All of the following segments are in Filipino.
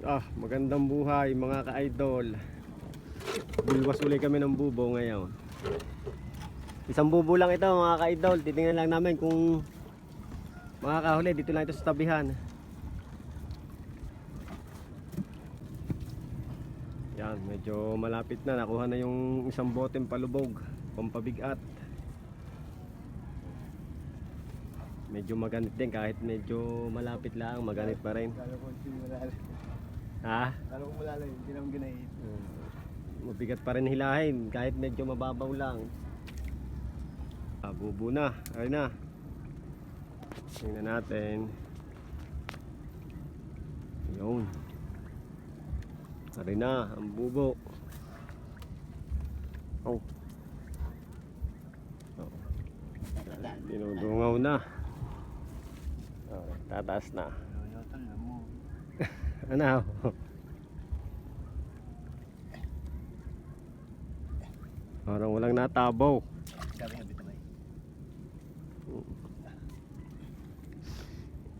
Ah, magandang buhay mga ka-idol. Bulwas uli kami ng bubo ngayon. Isang bubo lang ito mga ka-idol. Titingnan lang namin kung makakahuli. Dito lang ito sa tabihan. Yan, medyo malapit na. Nakuha na yung isang boteng palubog. Pampabigat. Medyo maganit din kahit medyo malapit lang. Maganit pa rin. Ha? Kala ko malalim, hindi naman ginahit. Hmm. Mabigat pa rin hilahin kahit medyo mababaw lang. Ah, bubo na. Ay na. Tingnan natin. Yun. Ari na, ang bubo. Oh. Oh. Dinudungaw na. Oh, tataas na. Ano? Parang walang natabaw. Eh.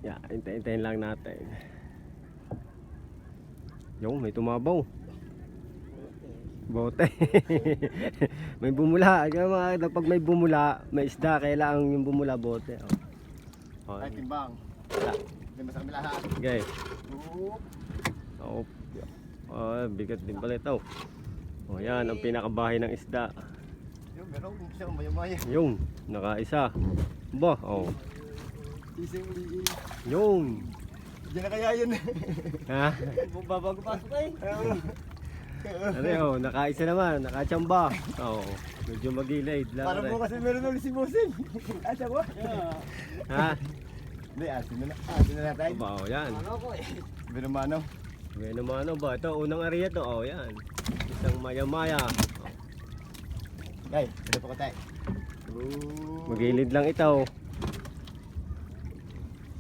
Yeah, hintay-hintayin lang natin. Yung, may tumabaw. Bote. may bumula. Kaya mga pag may bumula, may isda, kailangan yung bumula bote. Oh. Oh, Ay, timbang. wala. Hindi kabila ha. Okay. Oop. Oh, oh, bigat din pala ito. Oh, yan ang pinakabahay ng isda. Yung meron kung siya maya-maya. Yung, nakaisa. Ba, oh. Ising uli. Yung. Diyan na kaya yun. Ha? Babago pasok eh. Ano yun, nakaisa naman, nakachamba. Oo, medyo magilid lang. Para rin. mo kasi meron ulit si Bossing. Asa mo? Ha? Hindi, asin na. Asin na natin. Ba, oh, yan. ko eh. Binumano. May naman ano ba? Ito, unang area to. Oh, yan. Isang maya-maya. Ay, ito pa ko tayo. Magilid lang ito.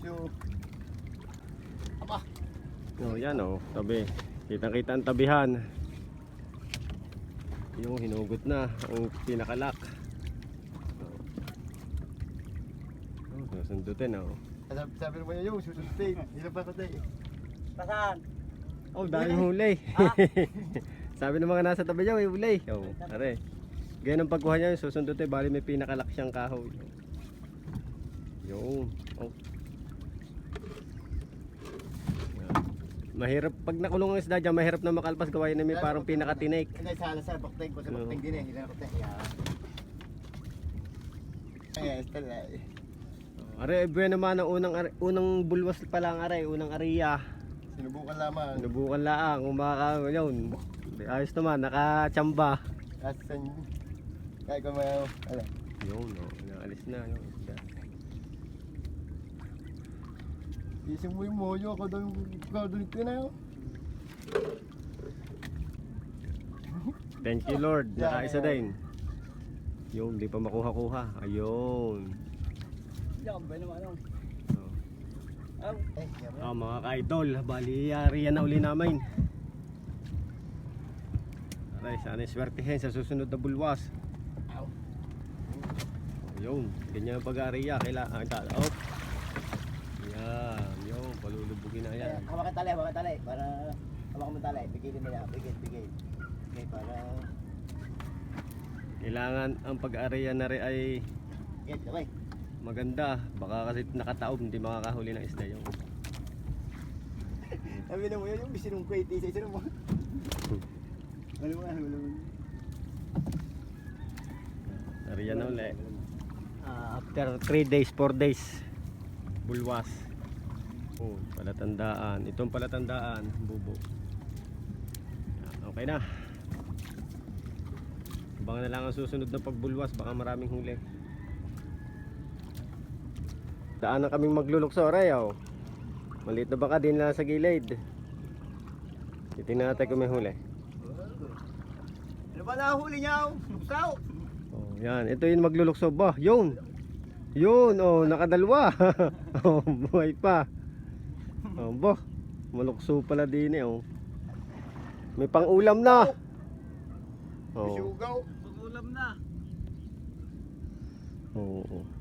So, Aba. Oh, yan oh, tabi. Kitang-kita ang tabihan. Yung hinugot na ang pinakalak. Oh, susundutin oh. Sabi, sabi mo niya yung susunod Ilan pa ko tayo. Tasan? Oh, dahil huli. Sabi ng mga nasa tabi niya, may huli. Oh, are. Ganyan ang pagkuha niya, susundutin, bali may pinakalak siyang kahoy. Yung. Oh. Mahirap, pag nakulong ang isda dyan, mahirap na makalpas gawain na may parang pinakatinik. Hindi, sa alas sa bakteng ko. Sa bakteng din eh. Ilan ako tayo. Ay, Estela eh. Are, buwan naman ang unang, unang bulwas pa lang, are, unang ariya. Sinubukan lamang. Nubukan laang, kung makaka, yun. Ayos naman, nakachamba. Asan Kaya ko may Ala. Yun, oh, naalis na yung isda. Ising mo yung moyo ako doon Ikaw doon ito na yun Thank you Lord, Yeah, nakaisa yeah. din. Yung, di pa makuha-kuha. Ayun. Yan, ba naman ano? Oh. Mga ka-idol, bali yari yan na uli namin. Aray, sana swertihin sa susunod na bulwas. Yun, ganyan ang pag-aariya. Kailangan, ah, oh. Yan, yun, palulubugin na yan. Hawakan tali, hawakan tali Para Hawakan mo tali Bigilin mo yan Bigil, bigil Okay, para Kailangan ang pag-aariya na rin ay Get, okay maganda. Baka kasi nakataob, hindi makakahuli ng isda yung. Sabi na mo yun yung bisinong kwait Isa-isa mo Ano mo, ano mo Ariya na uli. Ah, after 3 days, 4 days, bulwas. Oh, palatandaan. Itong palatandaan, bubo. Yan, Okay na. Abangan na lang ang susunod na pagbulwas, baka maraming huli. Daan na kaming maglulukso, Rayaw. Maliit na baka din lang sa gilid. Titingnan natin kung may huli. Ano ba nahuli niya? Buksaw Oh, yan. Ito yung maglulukso ba? Yun. Yun, oh, nakadalwa. oh, buhay pa. Oh, bo. Malukso pala din eh, oh. May pang-ulam na. Oh. Sugaw Sugulam na. Oo. Oh,